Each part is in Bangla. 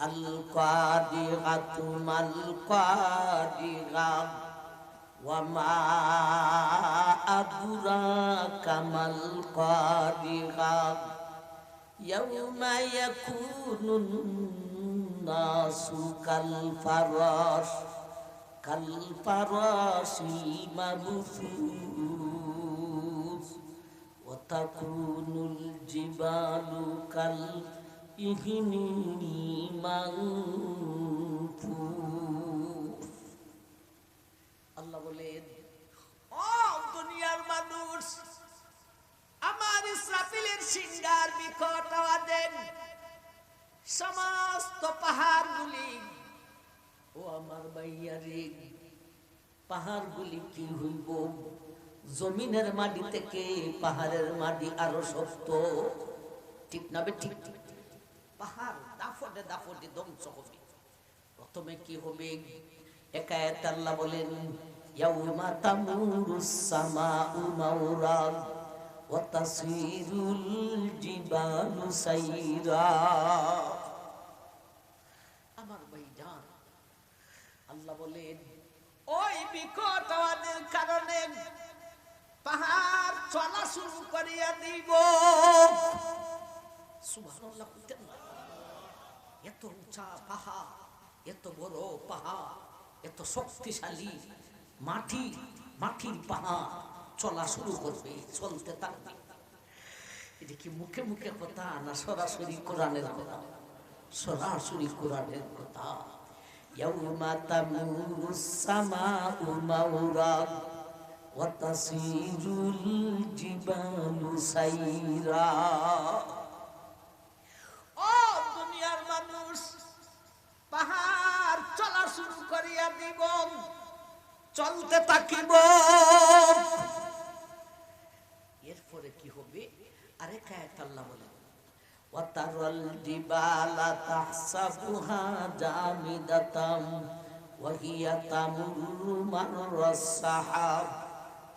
القارعة ما القارعة وما أدراك ما القارعة يوم يكون الناس كالفراش كالفراش المبثوث وتكون الجبال كالإهن المنفوث আল্লাহ বলেন ও দুনিয়ার মানুষ আমার ইসরাফিলের সিঙ্গার বিকট আওয়াজেন সমস্ত পাহাড়গুলি ও আমার বাইয়ারে পাহাড়গুলি কি হইব জমিনের মাটি থেকে পাহাড়ের মাটি আরো শক্ত ঠিক না বে ঠিক ঠিক ঠিক। পাহাড় দাফটে দাফটে ধ্বংস হবে। প্রথমে কি হবে? একায়েত আল্লাহ বলেন, ইয়াউমা তামুরুস সামাউ মাউরা ওয়া তাসিরুল জিবালু সাইরা। আমার ভাইজান, আল্লাহ বলেন, ওই বিকট আওয়াজের কারণে পাহাড় চলা শুরু করিয়া দিব। সুবহানাল্লাহ এত উঁচা পাহাড় এত বড় পাহাড় এত শক্তিশালী মাটি মাটির পাহাড় চলা শুরু করবে চলতে থাকবে এটা কি মুখে মুখে কথা না সরাসরি কোরআনের কথা সরাসরি কোরআনের কথা يوم تمور السماء مورا وتصير الجبال سيرا পাহাড় চলা শুরু করিয়া দিব চলতে থাকিব এরপরে কি হবে আরেক আয়াত আল্লাহ বলেন وترى الجبال تحسبها جامدة وهي تمر مر السحاب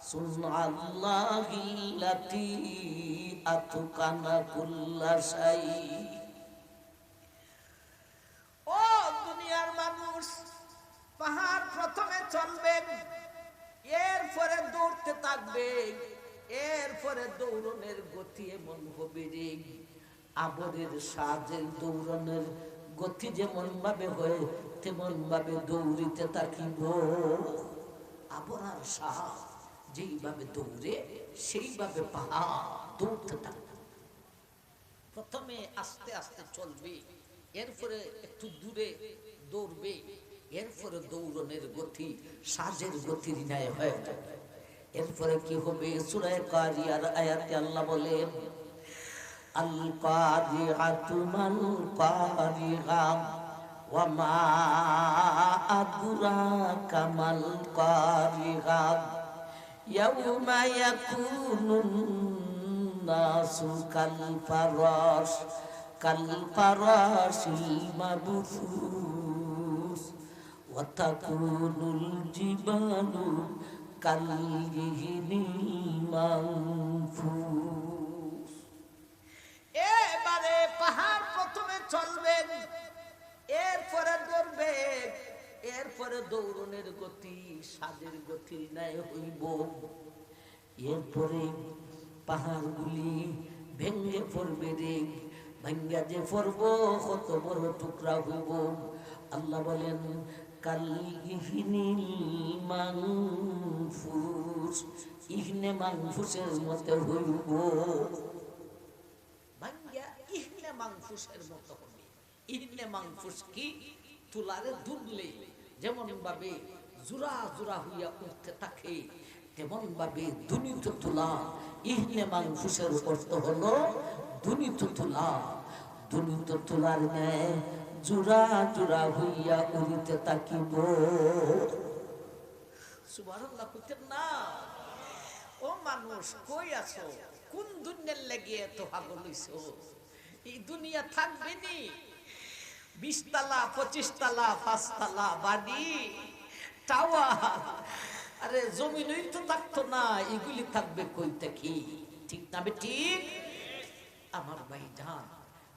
صنع الله التي أتقن كل شيء এরপরে দৌড়তে থাকবে, এরপরে দৌড়নের গতি এমন হবে রে আবরের সাজের দৌড়নের গতি যেমন ভাবে হয়, তেমন ভাবে দৌড়িতে থাকিব। আবরার সাহ যেইভাবে দৌড়ে, সেইভাবে পাহাড় দৌড়তে থাকবে। প্রথমে আস্তে আস্তে চলবে, এরপরে একটু দূরে দৌড়বে। এরপরে দৌড়নের গতি, সাজের গতির ন্যায় হয়ে। এরপরে কি হবে? সুরায় কারিয়ার আয়াতে আল্লাহ বলেন আল কারিআতু মাল কারিআ ওয়া মা আদরাকা মাল কারিআ ইয়াউমা ইয়াকুনুন নাসু কাল ফারাশ কাল ফারাশিল মাবথুস জিবালু কাল ইহনিল মানফুস এবারে পাহাড় প্রথমে চলবেন, এরপরে দৌড়বেন, এরপরে দৌড়নের গতি সাদের গতি ন্যায় হইব। এরপরে পাহাড়গুলি ভেঙে পড়বে রে, ভাঙ্গা যে পড়ব কত বড় টুকরা হইব। আল্লাহ বলেন ইহনে মানফুসের মতে হইব। ভাঙ্গা মতো হবে। যেমন ভাবে জুরা জুরা হইয়া উঠতে থাকে তেমন ভাবে দুনিত তুলা ইহনে মাংফুসের অর্থ হলো দুনিত তুলা। দুনিত তুলার ন্যায় জুরা জুরা হইয়া উড়িতে কইতেন না মানুষ কোন দুনিয়ার লেগে দুনিয়া আরে, জমিনই তো থাকতো না, এগুলি থাকবে কই কি ঠিক না ঠিক আমার ভাই যান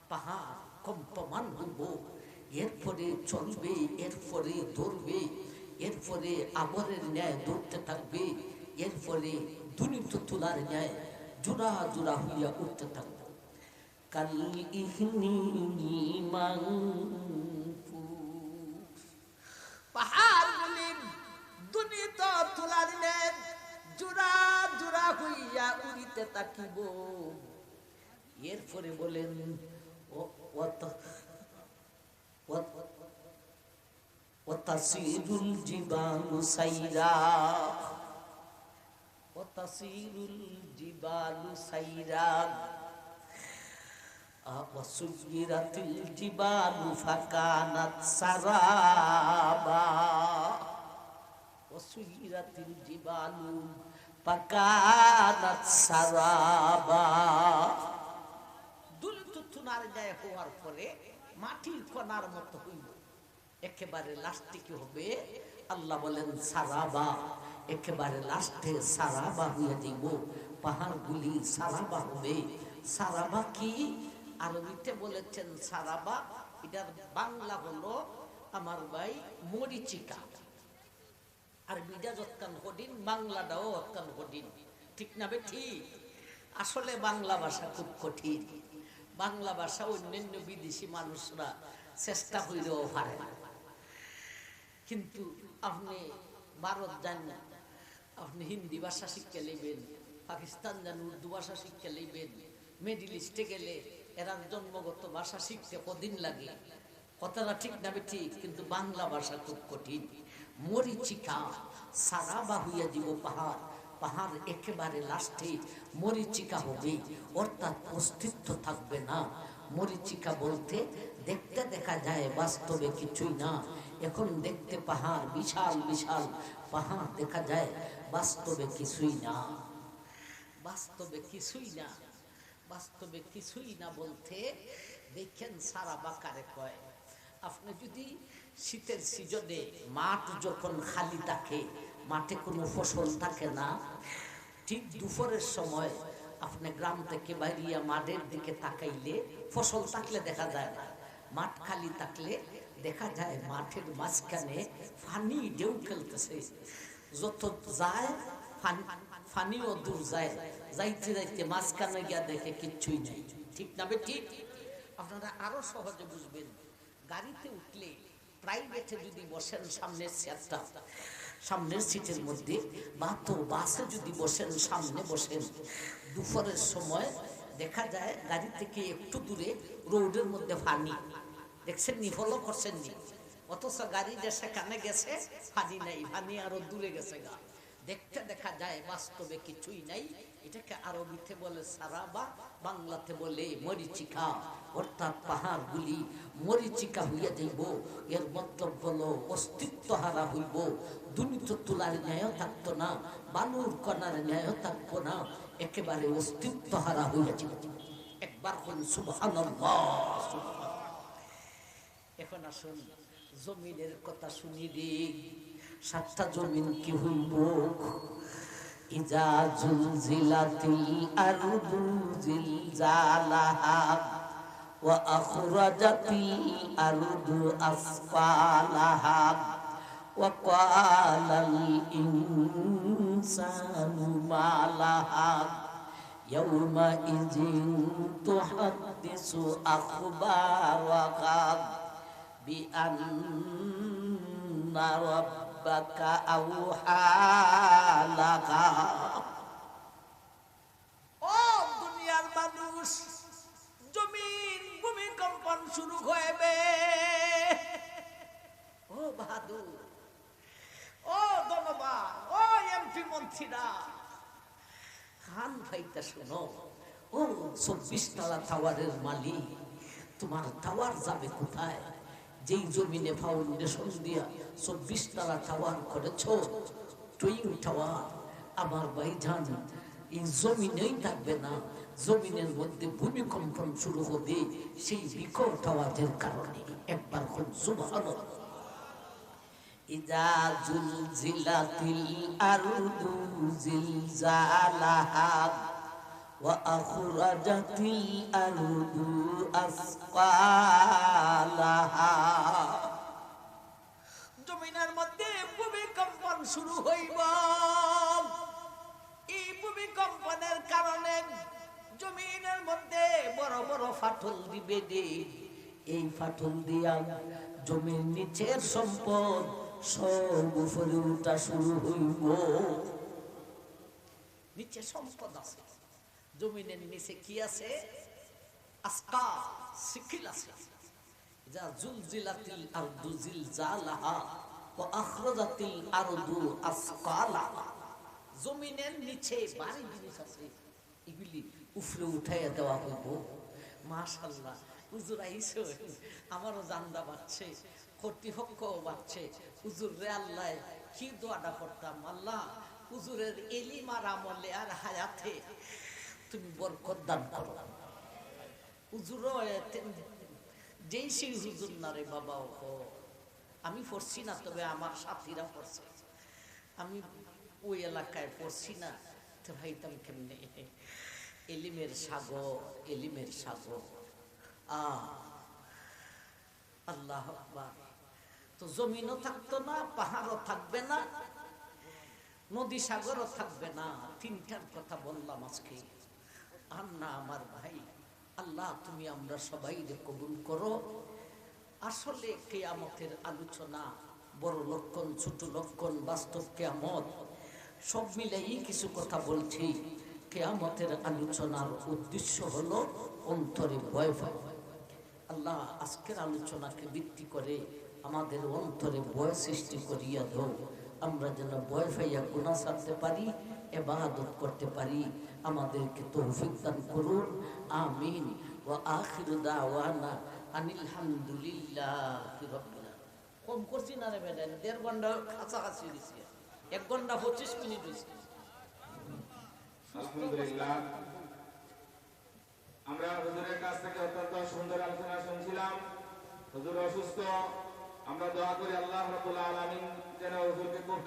পাহাড় কম্পমান হইব। এরপরে চলবে এরপরে ধরবে এরপরে আবরের ন্যায় ধরতে থাকবে এরপরে দুনিত তুলার ন্যায় জোড়া জোড়া হইয়া উঠতে থাকবে। কাল ইহনি মাংফুস পাহাড়গুলি দুনিত তুলার ন্যায় জোড়া জোড়া হইয়া উড়িতে থাকিব। এরপরে বলেন, ও- অত- অত- وتصير الجبال سيرا وتصير الجبال سيرا آه، وسيرت الجبال فكانت سرابا وسيرت الجبال فكانت سرابا দুলিত তুনার গায়ে হওয়ার পরে মাটির কণার মতো হইল। একেবারে লাস্টে কি হবে, আল্লাহ বলেন, সারাবা। একেবারে লাস্টে সারাবা হইয়া দিব। পাহাড়গুলি সারাবা হবে। সারাবা কি? আরবিতে বলেছেন সারাবা, এটার বাংলা হলো আমার ভাই মরিচিকা। আর বিডা যৎকান হডিন বাংলাটাও অৎকান হডিন ঠিক না বে ঠিক? আসলে বাংলা ভাষা খুব কঠিন। বাংলা ভাষা অন্যান্য বিদেশি মানুষরা চেষ্টা করেও পারে কিন্তু আপনি ভারত যান না, আপনি হিন্দি ভাষা শিক্ষা নেবেন পাকিস্তান যান, উর্দু ভাষা শিক্ষা নেবেন মিডিল ইস্টে গেলে এরা জন্মগত ভাষা শিখতে কদিন লাগে। কথাটা ঠিক না ঠিক, কিন্তু বাংলা ভাষা খুব কঠিন। মরিচিকা সারা বাহুইয়া দিব পাহাড় পাহাড় একেবারে লাস্টে মরিচিকা হবে। অর্থাৎ অস্তিত্ব থাকবে না। মরিচিকা বলতে দেখতে দেখা যায় বাস্তবে কিছুই না। এখন দেখতে পাহাড়, বিশাল বিশাল পাহাড় দেখা যায় বাস্তবে কিছুই না। বাস্তবে কিছুই না। বাস্তবে কিছুই না বলতে দেখেন সারা বাকারে কয়। আপনি যদি শীতের সিজনে মাঠ যখন খালি থাকে, মাঠে কোনো ফসল থাকে না, ঠিক দুপুরের সময় আপনি গ্রাম থেকে বাইরিয়া মাঠের দিকে তাকাইলে ফসল থাকলে দেখা যায় না। মাঠ খালি থাকলে দেখা যায় মাঠের মাঝখানে ফানি ঢেউ খেলতেছে। যত যায়, ফান- ফানিও দূর যায়, যাইতে যাইতে মাঝখানে গিয়া দেখে কিচ্ছুই নাই। ঠিক না ঠিক আপনারা আরও সহজে বুঝবেন, গাড়িতে উঠলে প্রাইভেটে যদি বসেন সামনের সিটটা সামনের সিটের মধ্যে, বা তো বাসে যদি বসেন, সামনে বসেন, দুপুরের সময় দেখা যায় গাড়ি থেকে একটু দূরে রোডের মধ্যে ফানি। দেখছেন নি? ফলো করছেন নি? অথচ গাড়ি যে সেখানে গেছে, ফানি নাই পানি আরও দূরে গেছে গা। দেখতে দেখা যায়, বাস্তবে কিছুই নাই। এটাকে আরবিতে বলে সারাবা বাংলাতে বলে মরিচিকা। অর্থাৎ পাহাড়গুলি মরিচিকা হইয়া যাইব। এর মতলব হলো অস্তিত্ব হারা হইব। দুর্নীত তোলার ন্যায় থাকতো না, বালুর কণার ন্যায় থাকতো না, একেবারে অস্তিত্ব হারা হইয়া যাব একবার কোন সুবহানাল্লাহ। এখন আসুন, জমিনের কথা শুনি রে সাতটা জমিন কি হইব ইজা জুলজিলাতিল আরদু জিলজালাহা ওয়া আখরাজাতিল আরদু আসফালাহা ওয়া ক্বালাল ইনসানু মা লাহা يومئذ تحدث أخبارها بأن ربك أوحى لها ও দুনিয়ার মানুষ জমিন ভূমিকম্পন শুরু হইবে ও বাহাদুর ও ধন্যবাদ ও এমপি মন্ত্রীরা খান ভাইটা শোনো ও চব্বিশ তলা টাওয়ারের মালিক তোমার টাওয়ার যাবে কোথায় যেই জমিনে ফাউন্ডেশন দিয়া চব্বিশ তালা টাওয়ার করেছ, টুইং টাওয়ার আমার ভাই জান এই জমিনেই থাকবে না। জমিনের মধ্যে ভূমিকম্পন শুরু হবে সেই বিকট টাওয়ারের কারণে। একবার খুব জুভালো ইজা জুলজিলাতিল আরদু জিলজালাহা وأخرجت الأرض أثقالها জমিনের মধ্যে ভূমিকম্পন শুরু হইব। এই ভূমিকম্পনের কারণে জমিনের মধ্যে বড় বড় ফাটল দিবে এই ফাটল দিয়া জমির নিচের সম্পদ সব উপরে উঠা শুরু হইব। নিচে সম্পদ আছে। জমিনের নিচে কি আছে? এগুলি উঠাইয়া দেওয়া হুজুর আমারও জান্দা বাড়ছে কর্তৃপক্ষও বাড়ছে। হুজুর রে আল্লাহ, কি দোয়াটা করতাম? আল্লাহ, হুজুরের এলিমার আমলে আর হায়াতে তুমি বরকত দান করো। হুজুরও যেই সেই হুজুর না রে বাবা ও আমি পড়ছি না, তবে আমার সাথীরা পড়ছে। আমি ওই এলাকায় পড়ছি না, তো ভাইতাম কেমনে? এলিমের সাগর এলিমের সাগর। আ, আল্লাহ। তো জমিনও থাকতো না, পাহাড়ও থাকবে না, নদী সাগরও থাকবে না, তিনটার কথা বললাম আজকে। আর না আমার ভাই, আল্লাহ তুমি আমরা সবাই কবুল করো। আসলে কেয়ামতের আলোচনা বড় লক্ষণ, ছোট লক্ষণ, বাস্তব কেয়ামত, সব মিলাই কিছু কথা বলছি। কেয়ামতের আলোচনার উদ্দেশ্য হলো অন্তরে ভয় ভয় আল্লাহ আজকের আলোচনাকে ভিত্তি করে আমাদের অন্তরে ভয় সৃষ্টি করিয়া দাও। আমরা যেন ভয় পাইয়া গুণা ছাড়তে পারি এবাদত করতে পারি। আমাদেরকে তৌফিক দান করুন। আমিন। ও আখির দাওয়ানা আনিল হামদুলিল্লাহ রব্বিল আলামিন। কম করছি না রে ম্যাডাম দেড় ঘণ্টা কাছাকাছি দিছি। এক ঘণ্টা পঁচিশ মিনিট হয়েছে আলহামদুলিল্লাহ। আমরা হুজুরের কাছ থেকে অত্যন্ত সুন্দর আলোচনা শুনছিলাম। হুজুর অসুস্থ। আমরা দোয়া করি আল্লাহ রাব্বুল আলামিন যেন হুজুরকে খুব